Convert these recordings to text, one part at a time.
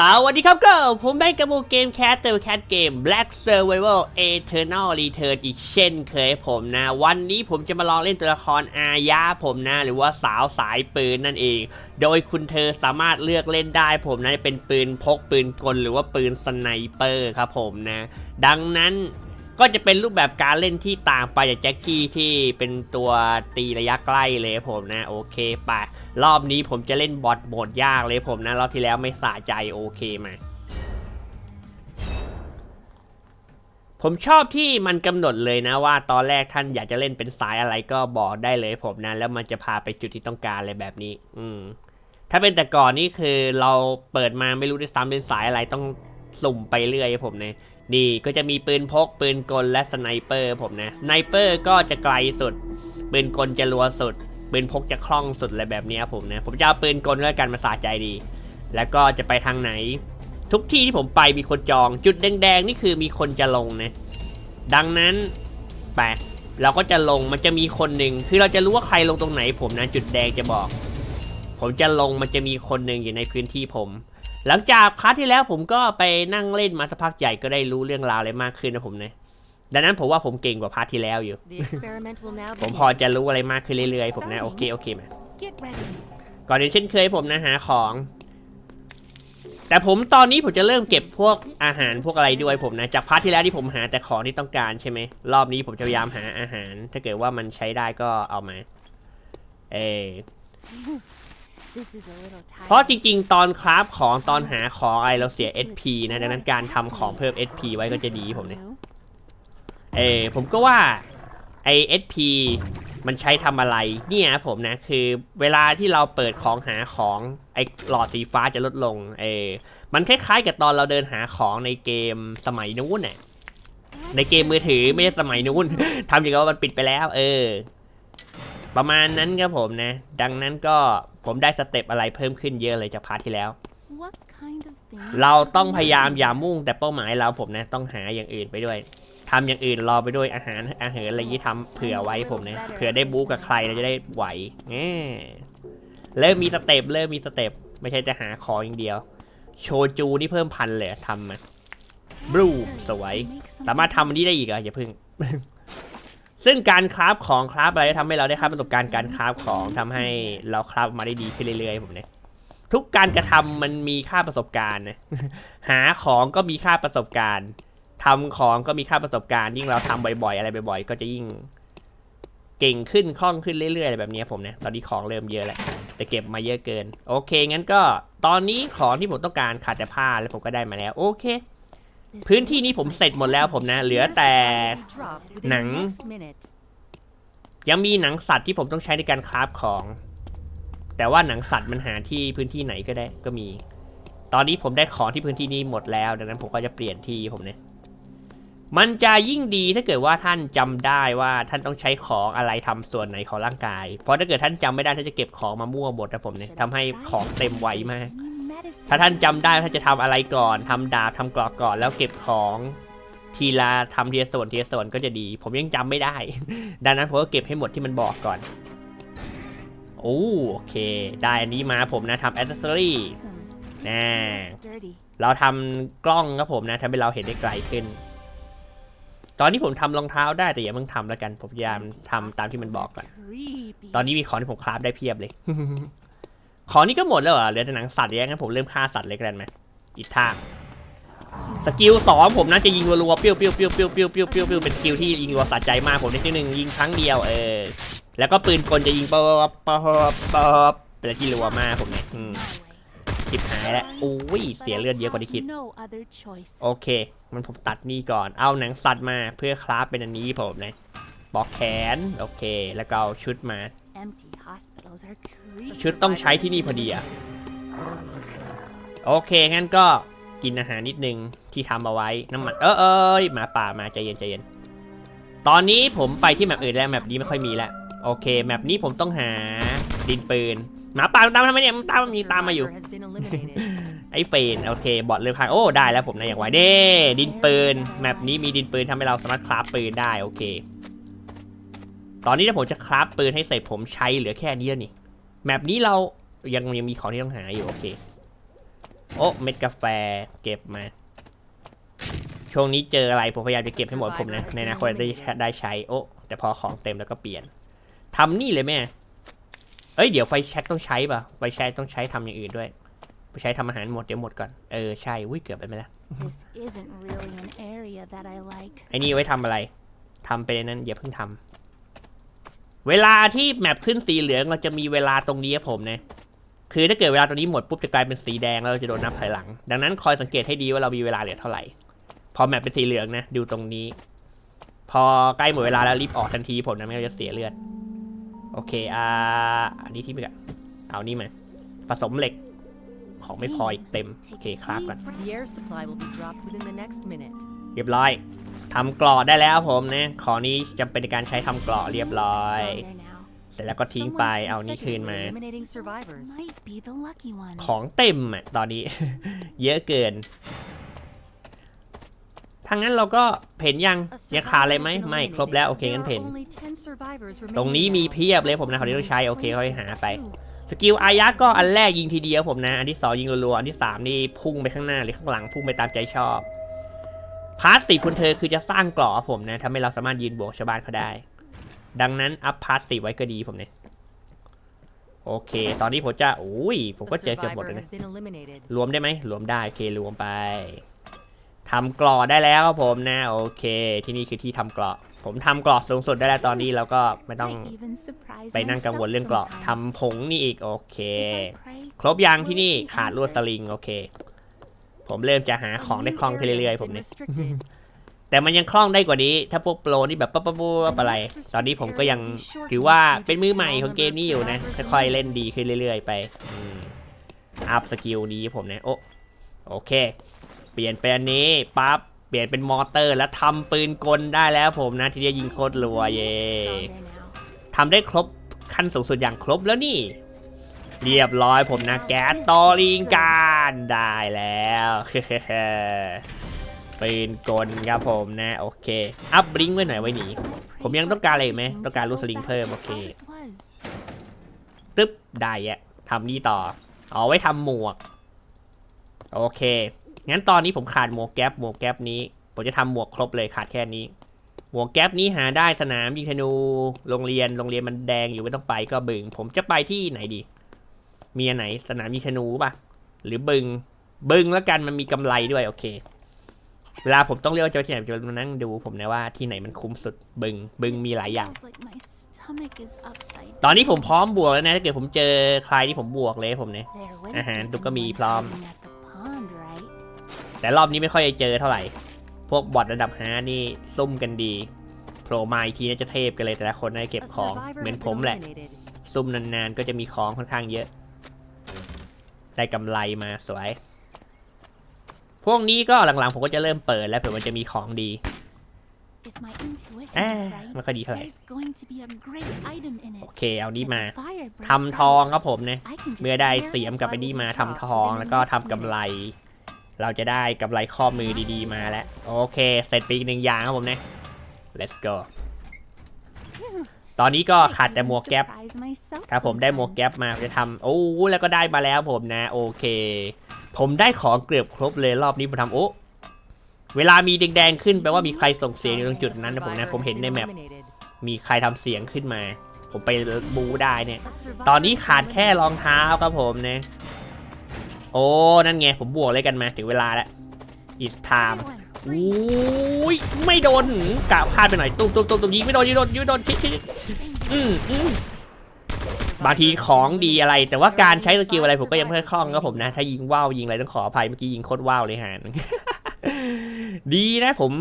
สวัสดีครับก็ผมแบงค์กระบูเกมแคสเตอร์แคสเกม Black Survival Eternal Return อีกเช่นเคยผมนะ วันนี้ผมจะมาลองเล่นตัวละครอาญาผมนะ หรือว่าสาวสายปืนนั่นเอง โดยคุณเธอสามารถเลือกเล่นได้ผมนะ เป็นปืนพกปืนกลหรือว่าปืนสไนเปอร์ครับผมนะ ดังนั้น ก็จะเป็นรูปแบบการเล่นที่ต่างไปจากแจ็คกี้ที่เป็นตัวตีระยะใกล้เลยผมนะโอเคไปรอบนี้ผมจะเล่นบอทโหมดยากเลยผมนะรอบที่แล้วไม่สะใจโอเคมาผมชอบที่มันกำหนดเลยนะว่าตอนแรกท่านอยากจะเล่นเป็นสายอะไรก็บอกได้เลยผมนะ แล้วมันจะพาไปจุดที่ต้องการเลยแบบนี้ อืม ถ้าเป็นแต่ก่อนนี่คือเราเปิดมาไม่รู้ด้วยซ้ำเป็นสายอะไรต้องสุ่มไปเรื่อยผมเนี่ย นี่ก็จะมีปืนพก ปืนกลและสไนเปอร์ผมนะสไนเปอร์ก็จะไกลสุด ปืนกลจะรัวสุด ปืนพกจะคล่องสุดอะไรแบบนี้ผมนะ ผมจะเอาปืนกลแล้วยกันมาสาใจดี แล้วก็จะไปทางไหน ทุกที่ที่ผมไปมีคนจอง จุดแดงๆนี่คือมีคนจะลงนะ ดังนั้นไปเราก็จะลงมันจะมีคนหนึ่งคือเราจะรู้ว่าใครลงตรงไหนผมนะจุดแดงจะบอก ผมจะลงมันจะมีคนหนึ่งอยู่ในพื้นที่ผม หลังจากพาร์ทที่แล้วผมก็ไปนั่งเล่นมาสักพักใหญ่ก็ได้รู้เรื่องราวอะไรมากขึ้นนะผมนะดังนั้นผมว่าผมเก่งกว่าพาร์ทที่แล้วอยู่ The experiment will now ผมพ begin. อจะรู้อะไรมากขึ้นเรื่อยๆ ผมนะโอเคโอเคมา Get ready. ก่อนอื่นเช่นเคยผมนะหาของ แต่ผมตอนนี้ผมจะเริ่มเก็บพวกอาหารพวกอะไรด้วยผมนะ จากพาร์ทที่แล้วที่ผมหาแต่ของที่ต้องการใช่ไหมรอบนี้ผมจะพยายามหาอาหาร ถ้าเกิดว่ามันใช้ได้ก็เอามา เอ เพราะจริง ๆ ตอนคราฟของตอนหาของอะไรเราเสีย SP นะดังนั้นการทำของเพิ่ม SP ไว้ก็จะดีผมเนี่ยเออผมก็ว่าไอ SP มันใช้ทำอะไรเนี่ยผมนะคือเวลาที่เราเปิดของหาของไอหลอดสีฟ้าจะลดลงเออมันคล้ายๆกับตอนเราเดินหาของในเกมสมัยนู้นน่ะในเกมมือถือไม่ใช่สมัยนู้นทำอย่างกับว่ามันปิดไปแล้ว เออ ประมาณนั้นครับผมนะ ดังนั้นก็ผมได้สเต็ปอะไรเพิ่มขึ้นเยอะเลยจากพาร์ทที่แล้ว What kind of thing? เราต้องพยายามอย่ามุ่งแต่เป้าหมายเราผมนะ ต้องหาอย่างอื่นไปด้วยทำอย่างอื่นรอไปด้วยอาหารอาหารอะไรยี่ทำเผื่อไว้ผมนะเผื่อได้บู๊กับใครเราจะได้ไหวแง่เริ่มมีสเต็ปเริ่มมีสเต็ปไม่ใช่จะหาของอย่างเดียว โชจูนี่เพิ่มพันเลยทำมาบลูสวย สามารถทำอันนี้ได้อีกเหรออย่าเพิ่ง ซึ่งการคราฟของคราฟอะไรทำให้เราได้ครับประสบการณ์การคราฟของทำให้เราคราฟมาได้ดีขึ้นเรื่อยๆผมเนี่ยทุกการกระทำมันมีค่าประสบการณ์นะหาของก็มีค่าประสบการณ์ทำของก็มีค่าประสบการณ์ ยิ่งเราทำบ่อยๆ อะไรบ่อย ๆ ก็จะยิ่งเก่งขึ้นคล่องขึ้นเรื่อยๆอะไรแบบนี้ผมเนี่ยตอนนี้ของเริ่มเยอะแล้วแต่เก็บมาเยอะเกิน โอเคงั้นก็ตอนนี้ของที่ผมต้องการขาดแต่ผ้าแล้วผมก็ได้มาแล้ว โอเค พื้นที่นี้ผมเสร็จหมดแล้วผมนะ เหลือแต่หนัง ยังมีหนังสัตว์ที่ผมต้องใช้ในการคราฟของ แต่ว่าหนังสัตว์มันหาที่พื้นที่ไหนก็ได้ก็มี ตอนนี้ผมได้ของที่พื้นที่นี้หมดแล้ว ดังนั้นผมก็จะเปลี่ยนที่ผมเนี่ยมันจะยิ่งดีถ้าเกิดว่าท่านจำได้ว่าท่านต้องใช้ของอะไรทำส่วนไหนของร่างกาย เพราะถ้าเกิดท่านจำไม่ได้ท่านจะเก็บของมามั่วหมดนะผมเนี่ยทำให้ของเต็มไวมาก ถ้าท่านจำได้ว่าท่านจะทำอะไรก่อนทำดาบทำกรอกก่อน แล้วเก็บของทีละทำทีละส่วนทีละส่วนก็จะดี ผมยังจำไม่ได้ ดังนั้นผมก็เก็บให้หมดที่มันบอกก่อนโอ้โอเค ได้อันนี้มาผมนะทำแอ c เซสซอรี่ Some นะ sturdy. เราทำกล้องครับผมนะทำให้เราเห็นได้ไกลขึ้น ตอนนี้ผมทำรองเท้าได้แต่อย่าเพิ่งทำแล้วกัน ผมพยายามทำตามที่มันบอกก่อน Creepy. ตอนนี้มีของที่ผมคราฟได้เพียบเลย ของนี่ก็หมดแล้วเหรอเหลือแต่หนังสัตว์อย่างนั้นผมเริ่มฆ่าสัตว์เลยกันไหมอีกทางสกิลสองผมน่าจะยิงรัวๆเปี้ยวเปี้ยวเปี้ยวเปี้ยวเปี้ยวเปี้ยวเปี้ยวเปี้ยวเป็นสกิลที่ยิงรัวสะใจมากผมได้ที่หนึ่งยิงครั้งเดียวเออแล้วก็ปืนกลจะยิงป๊อบป๊อบป๊อบเป็นที่รัวมากผมเนี่ยจิบหายแล้วโอ้ยเสียเลือดเยอะกว่าที่คิดโอเค มันผมตัดนี่ก่อนเอาหนังสัตว์มาเพื่อคราฟเป็นอันนี้ผมเลยปอกแขนโอเค แล้วก็เอาชุดมา ชุดต้องใช้ที่นี่พอดีอะโอเค งั้นก็กินอาหารนิดนึงที่ทำเอาไว้น้ำมัน เออเอยหมาป่ามาใจเย็นใจเย็น ตอนนี้ผมไปที่แมปอื่นแล้วแมปนี้ไม่ค่อยมีแล้ว โอเคแมปนี้ผมต้องหาดินปืนหมาป่ามันตามมาทำไมเนี่ยมันตามมีตามมาอยู่ Survivor has been eliminated. ไอ้เฟนโอเคบอทเริ่มพังโอ้ได้แล้วผมนะอย่างไวเด้ดินปืนแมปนี้มีดินปืนทำให้เราสามารถคราฟปืนได้โอเค ตอนนี้ถ้าผมจะคราฟปืนให้เสร็จผมใช้เหลือแค่นี้แล้วนี่แมปนี้เรายังยังมีของที่ต้องหาอยู่โอเค โอ้เม็ดกาแฟเก็บมา ช่วงนี้เจออะไรผมพยายามจะเก็บให้หมดผมนะในอนาคตได้ได้ใช้โอ้แต่พอของเต็มแล้วก็เปลี่ยนทำนี่เลยแม่เอ้ยเดี๋ยวไฟแช็กต้องใช้ป่ะไฟแช็กต้องใช้ทำอย่างอื่นด้วยไปใช้ทำอาหารหมดเดี๋ยวหมดก่อนเออใช่อุ้ยเกือบไปไหมล่ะ This isn't really an area that I like. ไอ้นี่ไว้ทำอะไรทำไปในนั้นอย่าเพิ่งทำ เวลาที่แมปขึ้นสีเหลืองเราจะมีเวลาตรงนี้ครับผมนะคือถ้าเกิดเวลาตรงนี้หมดปุ๊บจะกลายเป็นสีแดงแล้วเราจะโดนนับถอยหลัง ดังนั้นคอยสังเกตให้ดีว่าเรามีเวลาเหลือเท่าไหร่ พอแมปเป็นสีเหลืองนะดูตรงนี้ พอใกล้หมดเวลาแล้วรีบออกทันทีผมนะไม่งั้นจะเสียเลือด โอเคอ่าอันนี้ที่ไปก่อนเอานี่มาผสมเหล็กของไม่พออีกเต็ม โอเคครับก่อน เรียบร้อยทำกรอได้แล้วผมนะของนี้จำเป็นในการใช้ทำกรอเรียบร้อย เสร็จแล้วก็ทิ้งไปเอานี่คืนมา ของเต็มอะตอนนี้ เยอะเกินทางนั้นเราก็เพ่นยังยังขาดอะไรไหมไม่ครบแล้วโอเคงั้นเพ่นตรงนี้มีเพียบเลยผมนะเขาที่ต้องใช้โอเคเขาให้หาไปสกิลอายะก็อันแรกยิงทีเดียวผมนะ อันที่สองยิงรัวๆอันที่สามนี่พุ่งไปข้างหน้าหรือข้างหลังพุ่งไปตามใจชอบ พาร์ทสิคุณเธอคือจะสร้างกรอผมนะทำให้เราสามารถยืนบวกชาวบ้านเขาได้ ดังนั้นอัพพาร์ทสิไว้ก็ดีผมเนี่ยโอเค ตอนนี้ผมจะอุ้ย ผมก็เจอเกือบหมดเลยนะ รวมได้ไหม รวมได้ โอเค รวมไปทำกรอได้แล้วครับผมนะ โอเค ที่นี่คือที่ทำกรอผมทำกรอสูงสุดได้แล้วตอนนี้แล้วก็ไม่ต้องไปนั่งกังวลเรื่องกรอทำผงนี่อีก โอเค ครบยังที่นี่ขาดลวดสลิง โอเค ผมเริ่มจะหาของได้คล่องขึ้นเรื่อยๆผมเนี่ย Restricted. แต่มันยังคล่องได้กว่านี้ ถ้าพวกโปรนี่แบบปั๊บปั๊บปั๊บปั๊บอะไร ตอนนี้ผมก็ยังถือว่าเป็นมือใหม่ของเกมนี้อยู่นะค่อยๆเล่นดีขึ้นเรื่อย ๆ ไปอืมอัพสกิลดีผมเนี่ยโอ้โอเค เปลี่ยนเป็นอันนี้ปั๊บเปลี่ยนเป็นมอเตอร์แล้วทำปืนกลได้แล้วผมนะ ทีเดียวยิงโคตรรัวเย่ stronger now. ทำได้ครบขั้นสูงสุดอย่างครบแล้วนี่ เรียบร้อยผมนะแก๊สตอลิงการได้แล้วปืนกลครับผมนะ โอเค อัพบลิงไว้หน่อยไว้หนีผมยังต้องการอะไรไหมต้องการลูกสลิงเพิ่ม โอเคตึ๊บได้อะทำนี่ต่อเอาไว้ทำหมวก โอเค งั้นตอนนี้ผมขาดหมวกแก๊ปหมวกแก๊ปนี้ ผมจะทำหมวกครบเลยขาดแค่นี้ หมวกแก๊ปนี้หาได้สนามยิงธนูโรงเรียนโรงเรียนมันแดงอยู่ไม่ต้องไปก็บึง ผมจะไปที่ไหนดี มีอันไหนสนามยิงธนูป่ะ หรือบึง บึงแล้วกันมันมีกำไรด้วยโอเค เวลาผมต้องเลือกว่าจะไปที่ไหนผมจะมานั่งดูผมนะว่าที่ไหนมันคุ้มสุดบึง บึงมีหลายอย่าง Feels like my stomach is upside ตอนนี้ผมพร้อมบวกแล้วนะถ้าเกิดผมเจอใครที่ผมบวกเลยผมเนี่ย there. Wouldn't อาหาร be ตุ๊กก็มี anyone พร้อม hiding at the pond, right? แต่รอบนี้ไม่ค่อยจะเจอเท่าไหร่ พวกบอทระดับฮานี่ซุ่มกันดีโผล่มาอีกทีน่าจะเทพกันเลยแต่ละคนน่าจะเก็บ A ของ survivor เหมือน has ผม been แหละ eliminated. ซุ่มนานๆก็จะมีของค่อนข้างเยอะ ได้กำไรมาสวย พวกนี้ก็หลังๆผมก็จะเริ่มเปิดแล้วเผื่อมันจะมีของดี If my intuition อ่า is right, ไม่ค่อยดีเท่าไหร่ there's going to be a great item in โอ it. เคเอานี่ If มา a fire breaks ทำทอง out, ครับผมนะ I can just เมื่อได้ wear เสียม some กลับไปนี่มา button ทำ top ทอง within แล้ว the ก็ next ทำกำไร minute. เราจะได้กำไรข้อมือดีๆมาแล้ว โอเค เสร็จไปอีกหนึ่งอย่างครับผมนะ let's go ตอนนี้ก็ขาดแต่หมวกแก๊ป Surprise myself ครับผมได้หมวก sometimes. แก๊ปมาผมจะทำโอ้แล้วก็ได้มาแล้วผมนะโอเค ผมได้ของเกือบครบเลยรอบนี้ผมทำโอ้เวลามีแดงๆขึ้นแปลว่ามีใครส่งเสียงอยู่ตรงจุด A นั้นนะผมนะ survivor ผมเห็น has ใน been แมป eliminated. มีใครทำเสียงขึ้นมา ผมไปบูได้เนี่ย A survivor ตอนนี้ has been ขาดแค่ eliminated. รองเท้าครับผมนะโอ้นั่นไงผมบวกเลยกันมาถึงเวลาแล้ว it's time Everyone, โอ freeze. ้ยไม่โดนกะพลาดไปหน่อยตุ้มตุ้มตุ้มตุ้มยิงไม่โดนยิงโดนยิงไม่โดนชิดชิดอืมอืมบางทีของดีอะไร แต่ว่าการใช้สกิลอะไรผมก็ยังไม่ค่อยคล่องครับผมนะ ถ้ายิงว่าวยิงอะไรต้องขออภัยเมื่อกี้ยิงโคตรว่าวเลยฮะดีนะผม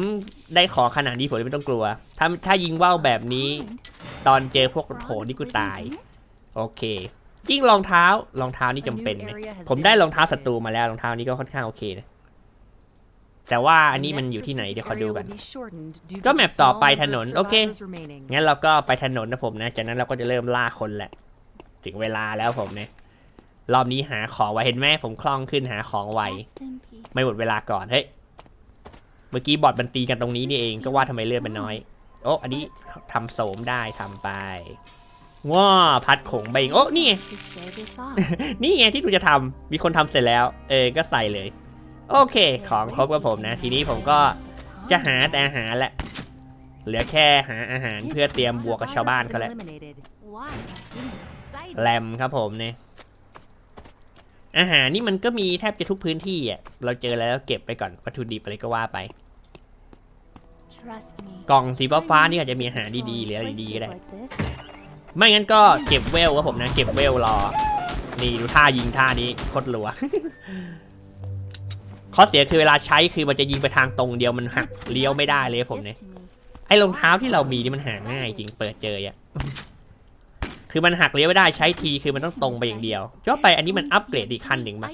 ได้ขอขนาดนี้ผมเลยไม่ต้องกลัว ถ้าถ้ายิงว่าวแบบนี้ ตอนเจอพวกโผล่นี่กูตาย โอเคยิ่งรองเท้ารองเท้านี่จำเป็นไหมผมได้รองเท้าศัตรูมาแล้วรองเท้านี้ก็ค่อนข้างโอเคนะ แต่ว่าอันนี้มันอยู่ที่ไหนเดี๋ยวขอดูกัน The next restricted area will be shortened due to ก็ the แมปต่อ small ไป number ถ of นนโอเค survivors remaining. งั้นเราก็ไปถนนนะผมนะจากนั้นเราก็จะเริ่มล่าคนแหละ ถึงเวลาแล้วผมเนี่ยรอบนี้หาของไวเห็นไหมผมคล่องขึ้นหาของไว Rest in peace. ไม่หมดเวลาก่อนเฮ้ยเมื่อกี้บอทมันตีกันตรงนี้นี่เองก็ว่าทำไมเลือดมันน้อย โอ้อันนี้ทำโสมได้ทำไปว้าพัดขงใบโอ้นี่ไง To show this off. นี่ไงที่ทูจะทำมีคนทำเสร็จแล้ว เออก็ใส่เลย โอเค ของครบกับผมนะ ทีนี้ผมก็จะหาแต่อาหารแหละ เหลือแค่หาอาหารเพื่อเตรียมบวกกับชาวบ้านเขาแหละแรมครับผมเนี่ยอาหารนี่มันก็มีแทบจะทุกพื้นที่อะ เราเจอแล้วเก็บไปก่อนวัตถุดิบอะไรก็ว่าไป กล่องสีฟ้าๆนี่อาจจะมีอาหารดีๆหรืออะไรดีๆก็ได้ ไม่งั้นก็เก็บเวลครับผมนะ เก็บเวลรอ นี่ดูท่ายิงท่านี้โคตรรัว ข้อเสียคือเวลาใช้คือมันจะยิงไปทางตรงเดียวมันหักเลี้ยวไม่ได้เลยผมเนี่ยไอ้รองเท้าที่เรามีนี่มันหาง่ายจริงเปิดเจออะคือมันหักเลี้ยวไม่ได้ใช้ทีคือมันต้องตรงไปอย่างเดียวย้อนไปอันนี้มันอัปเกรดอีกขั้นหนึ่งมา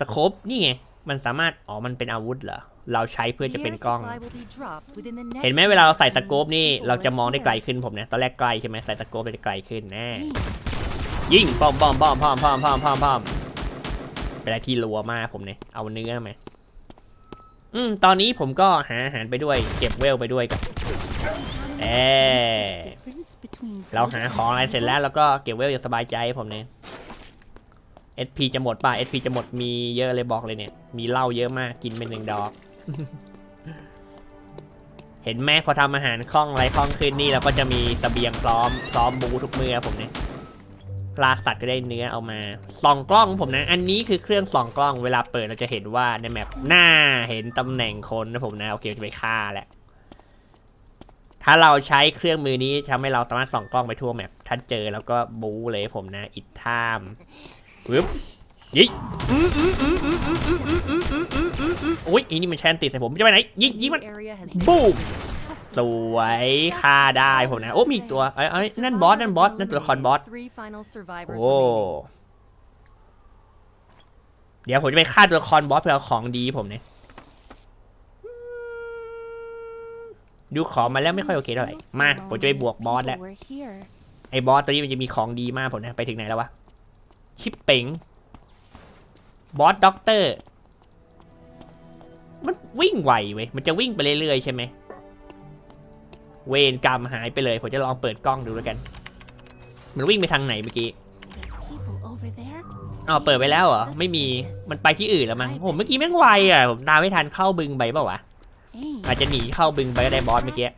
สโคปนี่ไงมันสามารถอ๋อมันเป็นอาวุธเหรอเราใช้เพื่อจะเป็นกล้อง เห็นไหมเวลาเราใส่สโคปนี่เราจะมองได้ไกลขึ้นผมเนี่ยตอนแรกไกลใช่ไหมใส่สโคปไปไกลขึ้นแน่ ยิงป้อมป้อมป้อมป้อมป้อมป้อมปอม เป็นอะไรที่รัวมากผมเนี่ยเอาเนื้อไหมอืมตอนนี้ผมก็หาอาหารไปด้วย เก็บเวลไปด้วยกับเอ๊เราหาของอะไรเสร็จแล้วแล้วก็เก็บเวลอย่างสบายใจผมเนี่ย SP จะหมดป่ะ SP จะหมดมีเยอะเลยบอกเลยเนี่ย มีเหล้าเยอะมากกินเป็นหนึ่งดอก เห็นไหมพอทำอาหารคล่องอะไรคล่องขึ้นนี่เราก็จะมีเสบียงพร้อมพร้อมบูทุกเมื่อผมเนี่ย ล่าสัตว์ก็ได้เนื้อเอามาส่องกล้องผมนะ อันนี้คือเครื่องส่องกล้องเวลาเปิดเราจะเห็นว่าในแมปหน้าเห็นตำแหน่งคนนะผมนะโอเคจะไปฆ่าแหละถ้าเราใช้เครื่องมือนี้ทำให้เราสามารถส่องกล้องไปทั่วแมปถ้าเจอแล้วก็บู๊เลยผมนะอิดท่ามปึ๊บยิงอุ้ยอีนี่มันแชนติดใส่ผมจะไปไหนยิงยิงมันบูม สวยฆ่าได้ผมนะ โอ้มีอีกตัวเอ้ยเอ้ยนั่นบอสนั่นบอสนั่นตัวละครบอส Three final survivors โอ้ remaining. เดี๋ยวผมจะไปฆ่าตัวละครบอสเพื่อเอาของดีผมเนี่ยดูของมาแล้วไม่ค่อยโอเคเท่าไหร่มาผมจะไปบวกบอสแล้ว People were here. ไอ้บอสตัวนี้มันจะมีของดีมากผมนะไปถึงไหนแล้ววะชิปเป๋งบอสด็อกเตอร์ มันวิ่งไวเว้ยมันจะวิ่งไปเรื่อยๆใช่ไหม เวรกรรมหายไปเลย ผมจะลองเปิดกล้องดูแล้วกัน มันวิ่งไปทางไหนเมื่อกี้ There are people over there. อ๋อเปิดไปแล้วเหรอ ไม่มี มันไปที่อื่นแล้วมั้งผมเมื่อกี้แม่งไวอะ ผมตามไม่ทันเข้าบึงไปเปล่าวะ Hey, อาจจะหนีเข้าบึงไปก็ได้บอสเมื่อกี้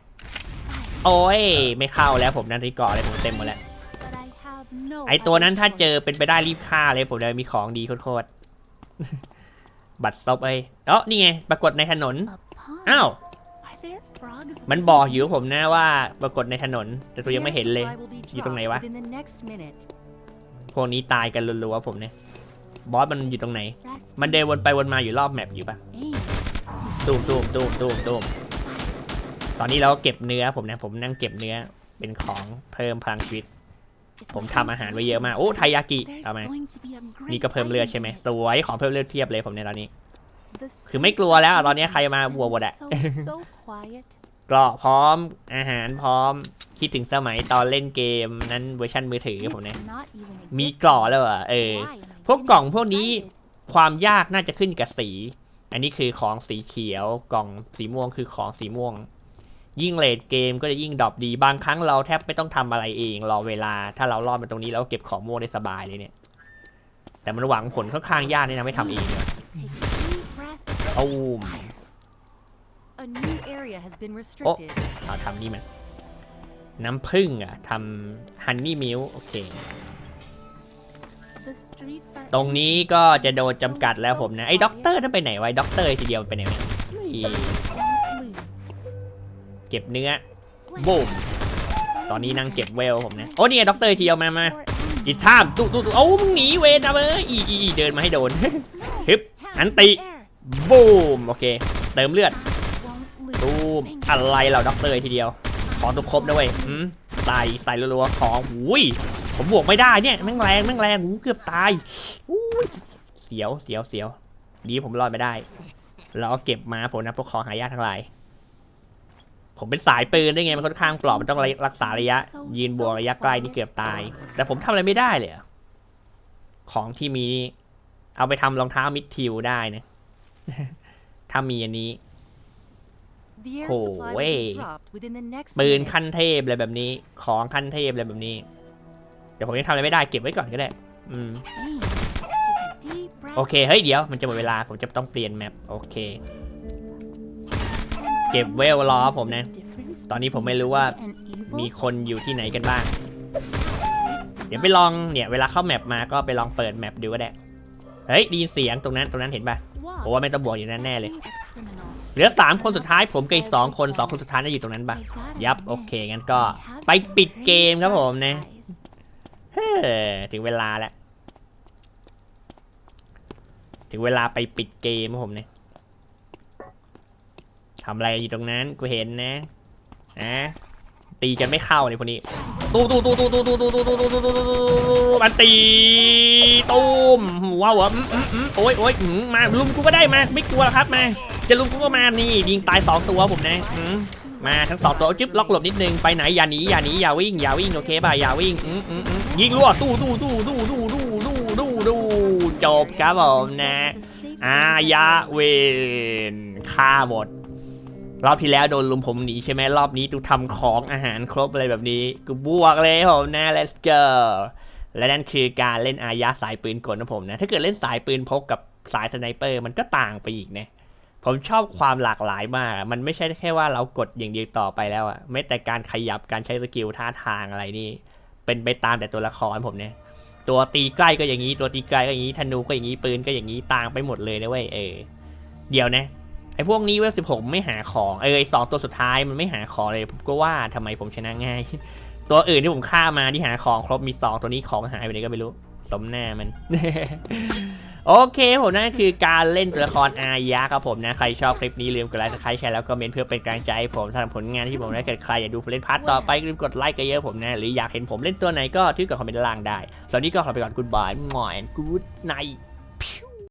โอ้ย ไม่เข้าแล้วผมนันที่เกาะอะไรผมเต็มหมดแล้ว but I have no ไอตัวนั้น other ถ้าเจอ choice. เป็นไปได้รีบฆ่าเลยผมเลยมีของดีโคตรๆบัตรซบเอ้ยเอ๋อนี่ไง ปรากฏในถนน A pond. อ้าว Are there frogs? มันบอกอยู่ผมนะว่าปรากฏในถนน แต่ตัว The ยังไม่ air เห็นเลย supply will be อยู่ตรงไหน dropped วะ within the next minute. พวกนี้ตายกันรัวๆผมเนี่ย บอสมันอยู่ตรงไหน Rest มันเดินวนไปวนมาอยู่รอบแมปอยู่ปะ Hey, ตูมตูมตูมตูมตูมตอนนี้เราก็เก็บเนื้อผมนะ ผมนั่งเก็บเนื้อ เป็นของเพิ่มพลังชีวิต if ผม my ทำอาหารไว้เยอะมาก โอ้ ไทยากิ There's เอามา going to be a great นี่ก็เพิ่มเลือด item ใช่ไหม in it. สวย ของเพิ่มเลือดเพียบเลยผมในตอนนี้ The คือไม่ streets กลัวแล้วอะ are ตอนนี้ใครมา empty บัวหมด and อะ so, so quiet. กรอกพร้อมอาหารพร้อมคิดถึงสมัยตอนเล่นเกมนั้นเวอร์ชันมือถือผมเนี่ย It's not even a มี gift กรอกแล้วเหรอะเออ Why am I พวกกล่อง getting พวกนี้ excited? ความยากน่าจะขึ้นกับสี อันนี้คือของสีเขียวกล่องสีม่วงคือของสีม่วง ยิ่งเลดเกมก็จะยิ่งดรอปดีบางครั้งเราแทบไม่ต้องทำอะไรเอง รอเวลาถ้าเรารอดมาตรงนี้แล้วเก็บของม่วงได้สบายเลยเนี่ย แต่มันหวังผลค่อนข้างยากนี่นะไม่ทำเองเนี่ย Take a deep breath. ตูม A new area has been restricted. เอาทำนี่มันน้ำผึ้งอะทำฮันนี่มิลโอเค The streets are ตรงนี้ก็จะโดนจำกัดแล้วผมนะ ไอ้ด็อกเตอร์นั่นไปไหนวะไอ้ด็อกเตอร์ทีเดียวมันไปไหนวะอี Don't lose. เก็บเนื้อ Wait, บูม for ตอน some นี้นั่ง reason, เก็บเวลผมนะ โอ้นี่ไงด็อกเตอร์ทีเดียวมามา for animals. อีกท่ามตุ๊ตุ๊ตุ๊โอ้มึงหนีเวนนะเว้ยอีอีอีเดินมาให้โดน ฮึบ Hands อัน in ติ the air. บูมโอเค เติมเลือด Won't lose. ตูม Thank อะไร you. เราด็อกเตอร์ทีเดียว ของตัวครบนะเว้ยอืมใส่ใส่รัวๆของอุ้ยผมบวกไม่ได้เนี่ยแม่งแรงแม่งแรงหูเกือบตายอุ้ยเสียวเสียวเสียวดีผมรอดไม่ได้แล้วก็เก็บมาผมนะพวกของหายากทั้งหลาย ผมเป็นสายปืนได้ไงมันค่อนข้างปลอบมันต้องรักษาระยะ ยืนบวกระยะใกล้นี่เกือบตาย แต่ผมทำอะไรไม่ได้เลยอะของที่มีนี่เอาไปทำรองเท้ามิดทิวได้นะ ถ้ามีอันนี้ The air Oh, supply will way. be dropped within the next ปืน minute. ขั้นเทพอะไรแบบนี้ ของขั้นเทพอะไรแบบนี้ เดี๋ยวผมยังทำอะไรไม่ได้เก็บไว้ก่อนก็ได้ อืม Me. Take a deep breath โอเค เฮ้ยเดี๋ยวมันจะหมดเวลา ผมจะต้องเปลี่ยนแมปโอเค เก็บเวลรอผมนะ difference ตอนนี้ผมไม่รู้ว่า and evil. มีคนอยู่ที่ไหนกันบ้าง เดี๋ยวไปลองเนี่ย เวลาเข้าแมปมาก็ไปลองเปิดแมปดูก็ได้ เฮ้ยไดีนเสียงตรงนั้นตรงนั้นเห็นป่ะ Wall. ผมว่าไม่ต้องบวกอยู่นั่นแน่เลย เหลือสามคนสุดท้ายผมกับอีกสองคนสองคนสุดท้ายน่าอยู่ตรงนั้นปะยับโอเคงั้นก็ไปปิดเกมครับผมนะเฮ้ถึงเวลาแล้ว ถึงเวลาไปปิดเกมครับผมเนี่ยทำอะไรอยู่ตรงนั้นกูเห็นนะนะ ตีกันไม่เข้าเลยพวกนี้ตู้ตู้ตู้ตู้ตู้ตู้ตู้ตู้ตู้ตู้ตู้ตู้ตู้มันตีตูมหัวหัวโอ้ยโอ้ยมาลุมกูก็ได้มาไม่กลัวครับมา จะลุมกูก็มานี่ยิงตายสองตัวผมนะมาทั้งสองตัวจึ๊บล็อกหลบนิดนึงไปไหนอย่าหนีอย่าหนีอย่าวิ่งอย่าวิ่งโอเคป่ะอย่าวิ่งยิงรั่วตู้ตู้ตู้ตู้ตู้ตู้ตู้ตู้ตู้จบครับผมนะอายะเวนฆ่าหมด รอบที่แล้วโดนลุมผมหนีใช่ไหมรอบนี้ตูทำของอาหารครบอะไรแบบนี้ กูบวกเลยผมนะ let's go และนั่นคือการเล่นอายะสายปืนกลนะผมนะ ถ้าเกิดเล่นสายปืนพกกับสายสไนเปอร์มันก็ต่างไปอีกนะผมชอบความหลากหลายมาก มันไม่ใช่แค่ว่าเรากดอย่างเดียวต่อไปแล้วอะไม่แต่การขยับการใช้สกิลท่าทางอะไรนี่ เป็นไปตามแต่ตัวละครผมเนี่ย ตัวตีใกล้ก็อย่างนี้ ตัวตีไกลก็อย่างนี้ ธนูก็อย่างนี้ ปืนก็อย่างนี้ ต่างไปหมดเลยนะเว้ย เออ เดี๋ยวนะ พวกนี้เวลสิบหกไม่หาของเออไอสองตัวสุดท้ายมันไม่หาของเลยผมก็ว่าทำไมผมชนะง่าย ตัวอื่นที่ผมฆ่ามาที่หาของครบมีสองตัวนี้ของหายไปไหนก็ไม่รู้ สมหน้ามัน โอเคผมนั่นคือการเล่นตัวละครอายะครับผมนะ ใครชอบคลิปนี้ลืมกดไลค์ใครแชร์แล้วก็เมนเพื่อเป็นกำลังใจให้ผมสำหรับผลงานที่ผมได้เกิดใครอยากดูผมเล่นพาร์ทต่อไปลืมกดไลค์กันเยอะผมนะ หรืออยากเห็นผมเล่นตัวไหนก็ที่กับคอมเมนต์ล่างได้สำหรับวันนี้ก็ขอไปก่อนกูดบายหมอนกูดไน